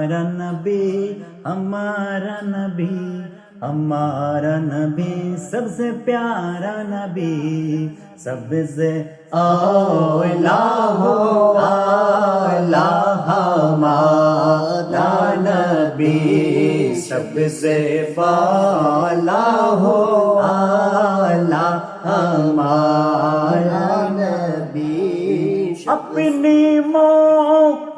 ہمارا نبی ہمارا نبی ہمارا نبی، سب سے پیارا نبی، سب سے اولا ہو اعلی ہمارا نبی، سب سے بالا ہو اعلی ہمارا نبی، اپنی مولا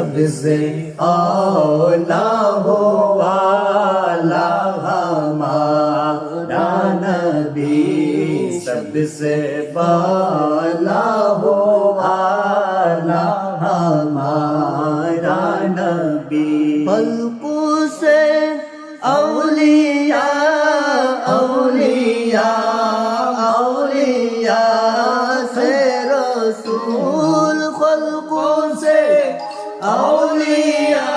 سب سے اولا ہو والا ہمارا نبی سب سے بالا ہو والا ہمارا نبی خلقوں سے اولیاء اولیاء اولیاء سے رسول سے আউলিয়া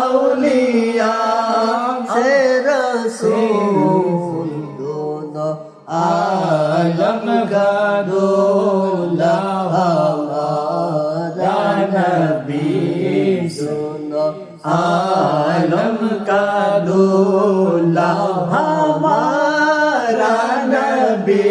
আউলিয়া, সে রসুল দোনো আলম কা দোলা হামারা নবী সুনো আলম কা দোলা হামারা নবী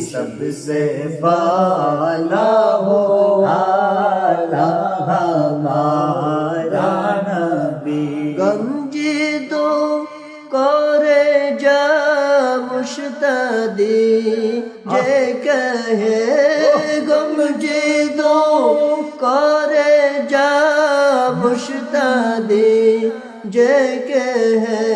سب سے بالا ہو والا ہمارا نبی۔ گنجی دو کرے جا مشتدی، جے کہے گم دو کرے جا مشتدی، جے کہے